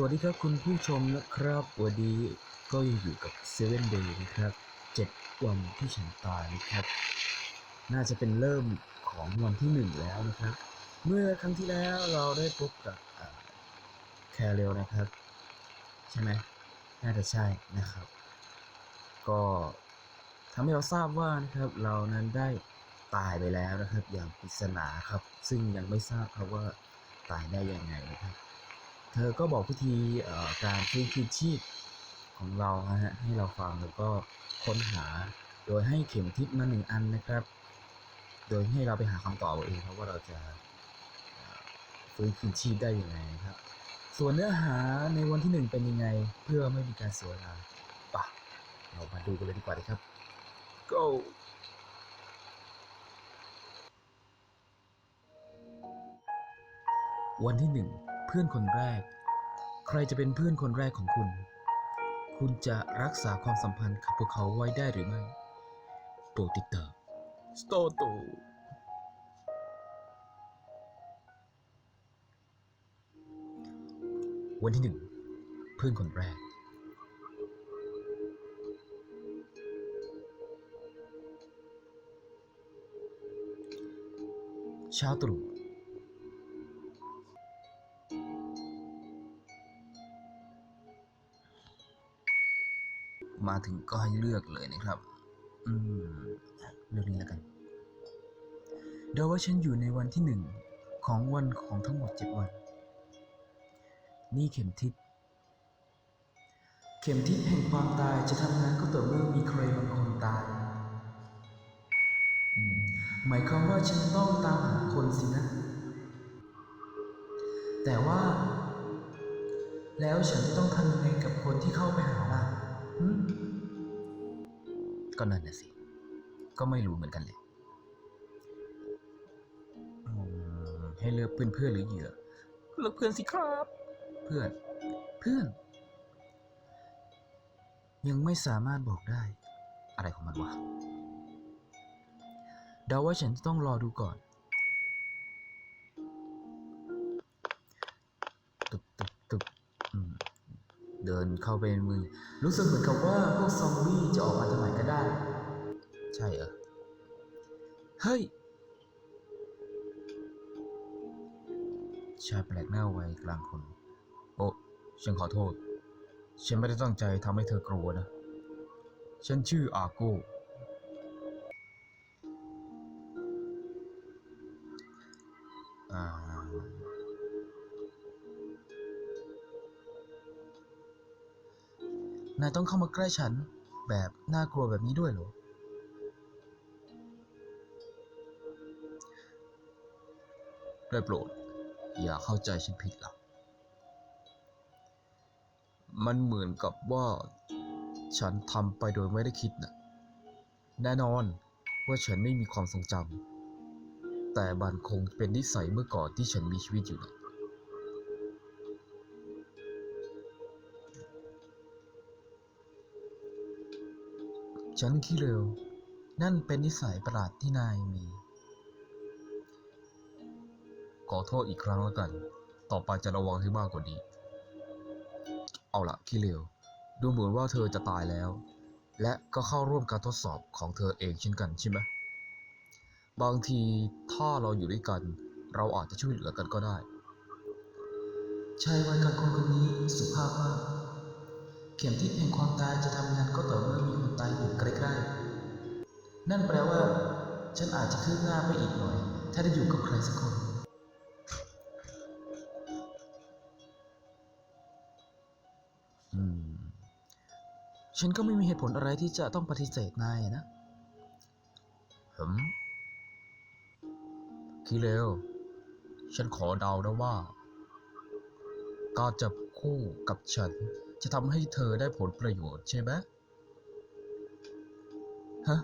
สวัสดีครับคุณผู้ชมนะครับ วันนี้ก็ยังอยู่กับ Seven Day นะครับเจ็ดวันที่ฉันตายนะครับ น่าจะเป็นเริ่มของวันที่หนึ่งแล้วนะครับ เมื่อครั้งที่แล้วเราได้พบกับแคร์เรลนะครับ ใช่ไหมน่าจะใช่นะครับ ก็ทำให้เราทราบว่านะครับเรานั้นได้ตายไปแล้วนะครับ อย่างปริศนาครับ ซึ่งยังไม่ทราบครับว่าตายได้ยังไงนะครับ เธอก็บอกพิธีการฟื้นคืนชีพของเรานะฮะให้เราฟังแล้วก็ค้นหาโดยให้เข็มทิศมาหนึ่งอันนะครับ โดยให้เราไปหาคำตอบเอาเองครับว่าเราจะฟื้นคืนชีพได้ยังไงครับ ส่วนเนื้อหาในวันที่หนึ่งเป็นยังไงเพื่อไม่มีการเสียเวลาปะเรามาดูกันเลยดีกว่าครับ go วันที่หนึ่ง เพื่อนคนแรก ใครจะเป็นเพื่อนคนแรกของคุณ คุณจะรักษาความสัมพันธ์กับพวกเขาไว้ได้หรือไม่โปรดติดตามสโตโตวันที่หนึ่งเพื่อนคนแรก เช้าตรู่ มาถึงก็ให้เลือกเลยนะครับ อืม เลือกนี้แล้วกันเดาว่าฉันอยู่ในวันที่หนึ่งของวันของทั้งหมดเจ็ดวัน นี่เข็มทิศ เข็มทิศแห่งความตายจะทำงานก็ต่อเมื่อมีใครบางคนตาย หมายความว่าฉันต้องตามหาคนสินะ แต่ว่า แล้วฉันจะต้องทำยังไงกับคนที่เข้าไปหาล่ะ ก็นั่นน่ะสิ ก็ไม่รู้เหมือนกันเลยให้เลือกเพื่อนเพื่อนหรือเหยื่อเลือกเพื่อนสิครับ เพื่อน เพื่อน ยังไม่สามารถบอกได้ อะไรของมันวะเดาว่าฉันจะต้องรอดูก่อน เดินเข้าไปในมือรู้สึกเหมือนกับว่าพวกซอมบี้จะออกมาทำไมก็ได้ ใช่เหรอ เฮ้ย ชายแปลกหน้าไว้กลางคน โอ้ฉันขอโทษ ฉันไม่ได้ตั้งใจทำให้เธอกลัวนะ ฉันชื่ออาโก้ นายต้องเข้ามาใกล้ฉัน แบบน่ากลัวแบบนี้ด้วยเหรอ ได้โปรด อย่าเข้าใจฉันผิดล่ะมันเหมือนกับว่าฉันทำไปโดยไม่ได้คิดนะแน่นอนว่าฉันไม่มีความทรงจำแต่มันคงเป็นนิสัยเมื่อก่อนที่ฉันมีชีวิตอยู่นะ ฉันขี้เร็ว นั่นเป็นนิสัยประหลาดที่นายมี ขอโทษอีกครั้งแล้วกัน ต่อไปจะระวังให้มากกว่านี้ เอาละขี้เร็ว ดูเหมือนว่าเธอจะตายแล้ว และก็เข้าร่วมการทดสอบของเธอเองเช่นกันใช่ไหมบางทีถ้าเราอยู่ด้วยกัน เราอาจจะช่วยเหลือกันก็ได้ใช่วัยกลางคนคนนี้สุภาพมาก เข็มทิศแห่งความตายจะทำงานก็ต่อเมื่อมีคนตายอยู่ใกล้ๆ นั่นแปลว่า ฉันอาจจะคืบหน้าไปอีกหน่อย ถ้าได้อยู่กับใครสักคนอืมฉันก็ไม่มีเหตุผลอะไรที่จะต้องปฏิเสธนายอะนะหืมคิเลวฉันขอเดานะว่า การจับคู่กับฉัน จะทำให้เธอได้ผลประโยชน์ใช่ไหมฮะ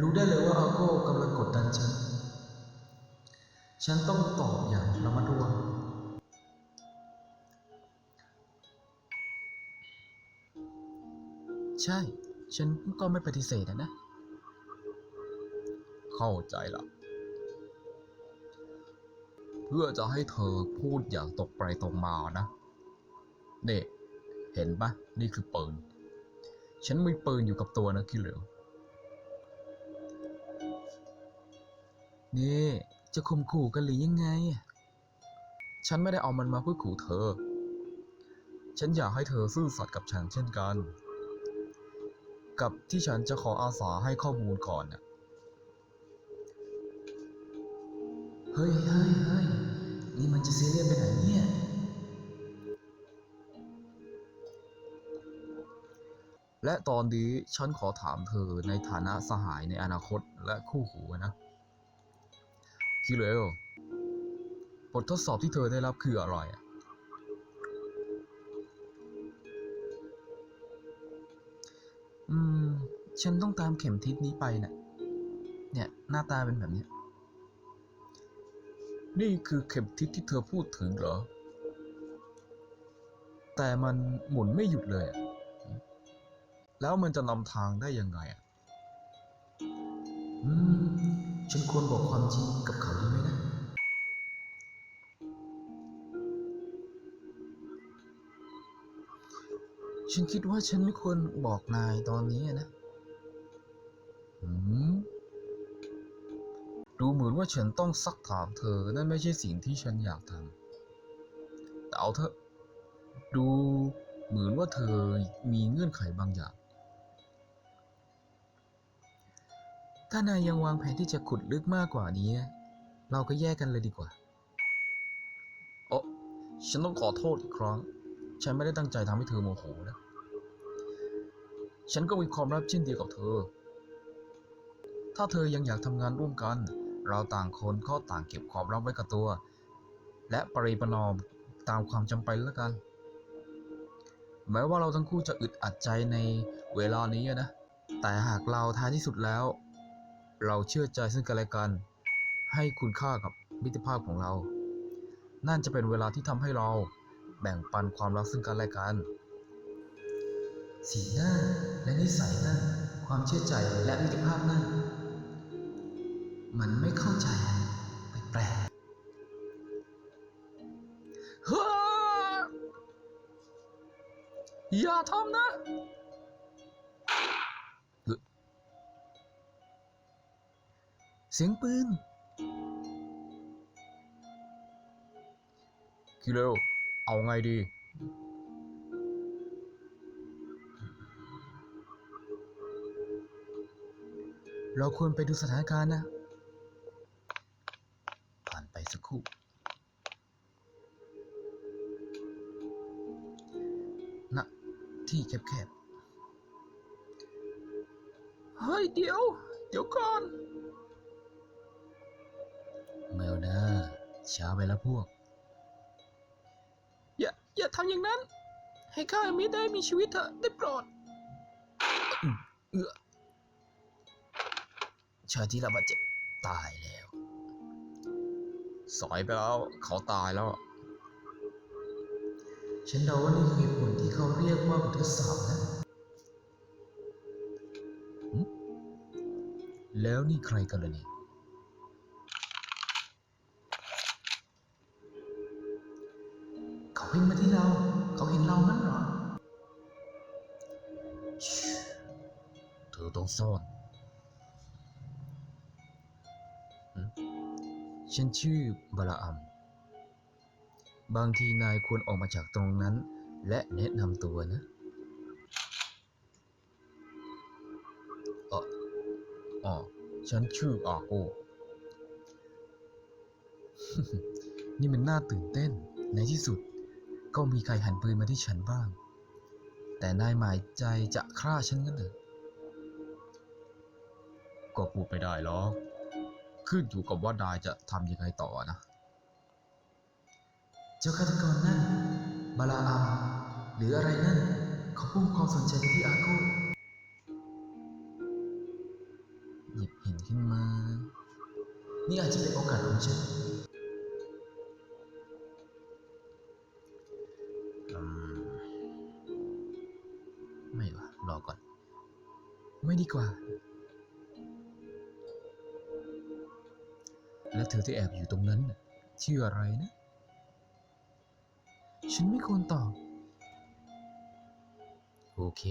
รู้ได้เลยว่าอาโก้กำลังกดดันฉัน ฉันต้องตอบอย่างระมัดระวังใช่ ฉันก็ไม่ปฏิเสธนะนะเข้าใจละเพื่อจะให้เธอพูดอย่างตรงไปตรงมานะ เน่เห็นปะนี่คือปืน ฉันมีปืนอยู่กับตัวนะคิเหลวนี่ จะข่มขู่กันหรือยังไง ฉันไม่ได้เอามันมาเพื่อขู่เธอ ฉันอยากให้เธอซื่อสัตย์กับฉันเช่นกัน กับที่ฉันจะขออาสาให้ข้อมูลก่อนน่ะเฮ้ยเฮ้ยเฮ้ยนี่มันจะซีเรียสไปไหนเนี่ย และตอนนี้ฉันขอถามเธอในฐานะสหายในอนาคตและคู่หูนะคิเลบททดสอบที่เธอได้รับคืออะไรอะอืม ฉันต้องตามเข็มทิศนี้ไปน่ะ เนี่ย หน้าตาเป็นแบบนี้ นี่คือเข็มทิศที่เธอพูดถึงเหรอ แต่มันหมุนไม่หยุดเลยอะ แล้วมันจะนำทางได้ยังไงอะ อืม ฉันควรบอกความจริงกับเขาดีไหมนะ ฉันคิดว่าฉันไม่ควรบอกนายตอนนี้นะหืมดูเหมือนว่าฉันต้องซักถามเธอ นั่นไม่ใช่สิ่งที่ฉันอยากทำแต่เอาเถอะ ดูเหมือนว่าเธอมีเงื่อนไขบางอย่าง ถ้านายยังวางแผนที่จะขุดลึกมากกว่านี้ เราก็แยกกันเลยดีกว่า โอ้ฉันต้องขอโทษอีกครั้ง ฉันไม่ได้ตั้งใจทำให้เธอโมโหนะ ฉันก็มีความลับเช่นเดียวกับเธอ ถ้าเธอยังอยากทำงานร่วมกัน เราต่างคนก็ต่างเก็บความลับไว้กับตัว และปริประนอมตามความจำเป็นแล้วกัน แม้ว่าเราทั้งคู่จะอึดอัดใจในเวลานี้นะ แต่หากเราท้ายที่สุดแล้ว เราเชื่อใจซึ่งกันและกัน ให้คุณค่ากับมิตรภาพของเรา นั่นจะเป็นเวลาที่ทำให้เราแบ่งปันความรักซึ่งกันและกัน สีหน้าและนิสัยนั่นความเชื่อใจและมิตรภาพนั่นมันไม่เข้าใจแปลกเฮ้ออย่าทำนะ เสียงปืน คิเรวเอาไงดี เราควรไปดูสถานการณ์นะ ผ่านไปสักครู่ ณ ที่แคบๆ เฮ้ย เดี๋ยว เดี๋ยวก่อน เมลนะช้าไปแล้วพวก อย่า อย่าทำอย่างนั้น ให้ข้าไม่ได้มีชีวิตเถอะได้โปรดเอื้อชายที่รับบาดเจ็บตายแล้ว สอยไปแล้ว เขาตายแล้ว ฉันเดาว่านี่คือเหตุผลที่เขาเรียกว่าบททดสอบนะ แล้วนี่ใครกันล่ะเนี่ย ซ่อนฉันชื่อบาราอัม บางทีนายควรออกมาจากตรงนั้น และแนะนำตัวนะเอออ๋อ ฉันชื่ออาโก นี่มันน่าตื่นเต้น ในที่สุด ก็มีใครหันปืนมาที่ฉันบ้าง แต่นายหมายใจจะฆ่าฉันงั้นเหรอ ก็พูดไม่ได้หรอกขึ้นอยู่กับว่านายจะทำยังไงต่อนะ เจ้าฆาตกรนั่นบาลาอามหรืออะไรนั่น เขาพุ่งความสนใจไปที่อาโก้หยิบหินขึ้นมา นี่อาจจะเป็นโอกาสของฉันอืมไม่วะรอก่อน ไม่ดีกว่า แล้วเธอที่แอบอยู่ตรงนั้นชื่ออะไรนะ ฉันไม่ควรตอบ โอเค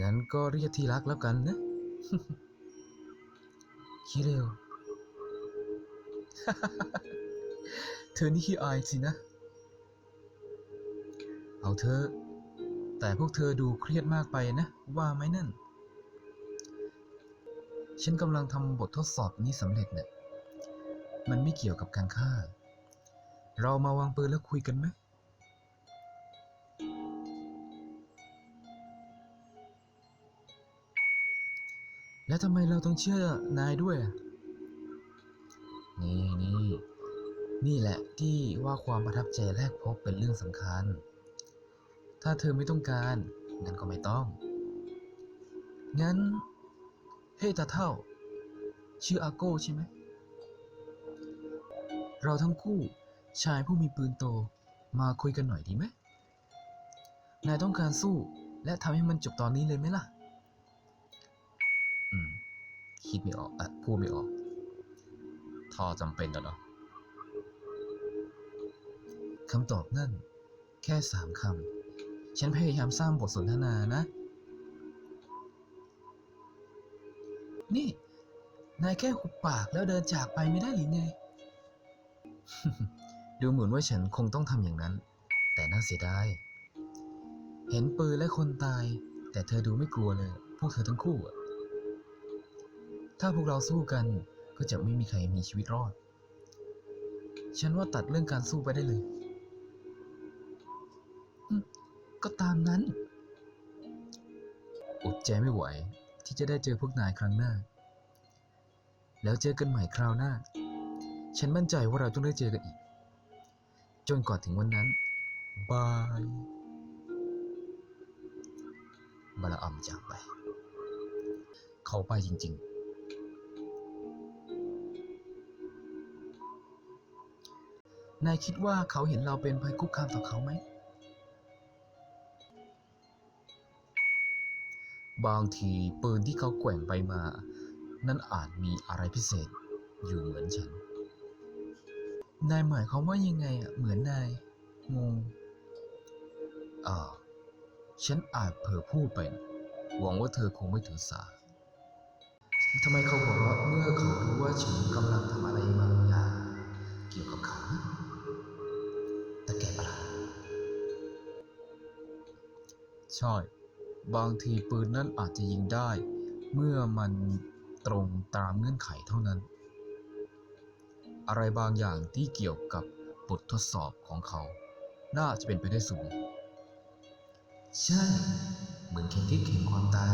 งั้นก็เรียกที่รักแล้วกันนะ คิเร็ว เธอนี่ขี้อายสินะ เอาเธอ แต่พวกเธอดูเครียดมากไปนะ ว่าไหมนั่น ฉันกำลังทำบททดสอบนี้สำเร็จเนี่ย มันไม่เกี่ยวกับการฆ่า เรามาวางปืนแล้วคุยกันไหม แล้วทำไมเราต้องเชื่อนายด้วย นี่นี่นี่แหละที่ว่าความประทับใจแรกพบเป็นเรื่องสำคัญ ถ้าเธอไม่ต้องการ งั้นก็ไม่ต้อง งั้น เฮ้ตาเท่า ชื่ออาโก้ใช่ไหม เราทั้งคู่ชายผู้มีปืนโตมาคุยกันหน่อยดีไหม นายต้องการสู้และทำให้มันจบตอนนี้เลยไหมล่ะ อืม คิดไม่ออกอะพูดไม่ออกท่อจำเป็นแล้วเนาะคำตอบนั่น แค่สามคำ ฉันพยายามสร้างบทสนทนานะ นี่ นายแค่หุบปากแล้วเดินจากไปไม่ได้หรือไง ดูเหมือนว่าฉันคงต้องทำอย่างนั้น แต่น่าเสียดาย เห็นปืนและคนตาย แต่เธอดูไม่กลัวเลย พวกเธอทั้งคู่ ถ้าพวกเราสู้กันก็จะไม่มีใครมีชีวิตรอด ฉันว่าตัดเรื่องการสู้ไปได้เลย ก็ตามนั้น อดใจไม่ไหวที่จะได้เจอพวกนายครั้งหน้า แล้วเจอกันใหม่คราวหน้า ฉันมั่นใจว่าเราต้องได้เจอกันอีก จนกว่าถึงวันนั้น บายบาลาอัมจากไป เขาไปจริง ๆ นายคิดว่าเขาเห็นเราเป็นภัยคุกคามต่อเขาไหม บางทีปืนที่เขาแกว่งไปมา นั่นอาจมีอะไรพิเศษอยู่เหมือนฉัน นายหมายความว่ายังไงอะ เหมือนนาย งง อ่า ฉันอาจเผลอพูดไปนะหวังว่าเธอคงไม่ถือสา ทำไมเขาหัวเราะเมื่อเขารู้ว่าฉันกำลังทำอะไรบางอย่างเกี่ยวกับเขานะแต่แกประหลาดใช่ บางทีปืนนั้นอาจจะยิงได้ เมื่อมันตรงตามเงื่อนไขเท่านั้น อะไรบางอย่างที่เกี่ยวกับบททดสอบของเขา น่าจะเป็นไปได้สูง ใช่ เหมือนเข็มทิศเข็มความตาย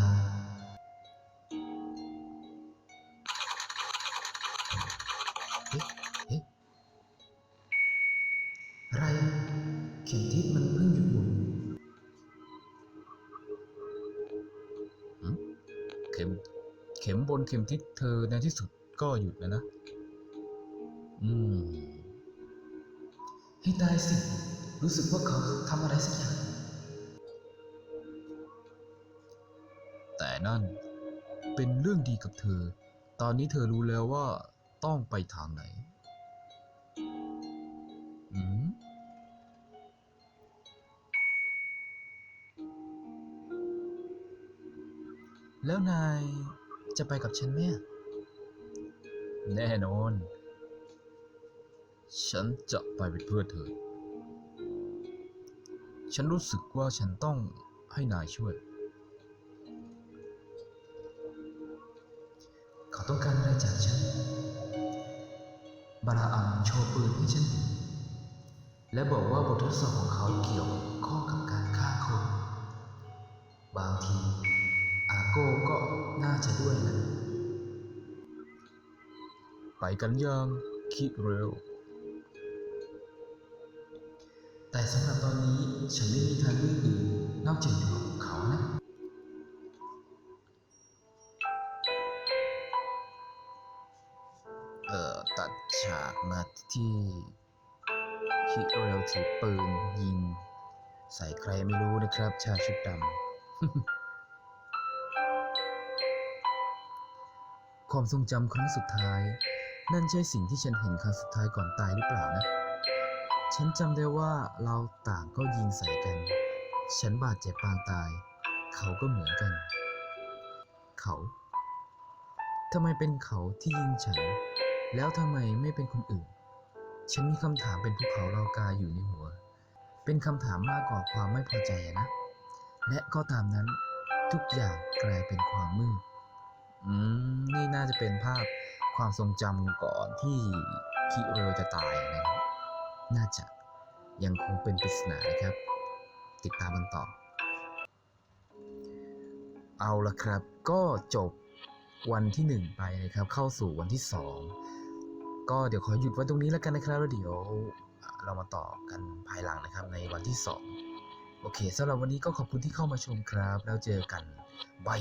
เอ๊ะเอ๊ะอะไร เข็มทิศมันเพิ่งหยุดหมุนเข็ม เข็มบนเข็มทิศเธอในที่สุดก็หยุดแล้วนะ อืม ให้ตายสิ รู้สึกว่าเขาทำอะไรสักอย่าง แต่นั่นเป็นเรื่องดีกับเธอ ตอนนี้เธอรู้แล้วว่าต้องไปทางไหน อืมแล้วนายจะไปกับฉันไหมแน่นอน ฉันจะไปเป็นเพื่อนเธอ ฉันรู้สึกว่าฉันต้องให้นายช่วย เขาต้องการอะไรจากฉัน บาราอัมโชว์ปืนให้ฉันเห็นและบอกว่าบททดสอบของเขาเกี่ยวข้องกับการฆ่าคน บางที อาโก้ก็น่าจะด้วยนะไปกันยังคิดเร็ว แต่สำหรับตอนนี้ฉันไม่มีทางเลือกอื่นนอกจากอยู่กับเขานะ เอ่อ ตัดฉากมาที่คิเรลถือปืนยิง ใส่ใครไม่รู้นะครับ ชาชุดดำความทรงจำครั้งสุดท้าย นั่นใช่สิ่งที่ฉันเห็นครั้งสุดท้ายก่อนตายหรือเปล่านะ ฉันจำได้ว่าเราต่างก็ยิงใส่กัน ฉันบาดเจ็บปางตาย เขาก็เหมือนกัน เขาทำไมเป็นเขาที่ยิงฉัน แล้วทำไมไม่เป็นคนอื่น ฉันมีคำถามเป็นภูเขาเรากาอยู่ในหัว เป็นคำถามมากกว่าความไม่พอใจนะ และก็ตามนั้นทุกอย่างกลายเป็นความมืด อืม นี่น่าจะเป็นภาพความทรงจำก่อนที่คิเรจะตายนะครับ น่าจะยังคงเป็นปริศนานะครับ ติดตามกันต่อ เอาละครับ ก็จบวันที่หนึ่งไปนะครับ เข้าสู่วันที่สองก็เดี๋ยวขอหยุดไว้ตรงนี้แล้วกันนะครับแล้วเดี๋ยวเรามาต่อกันภายหลังนะครับในวันที่สองโอเคสำหรับวันนี้ก็ขอบคุณที่เข้ามาชมครับ แล้วเจอกันบาย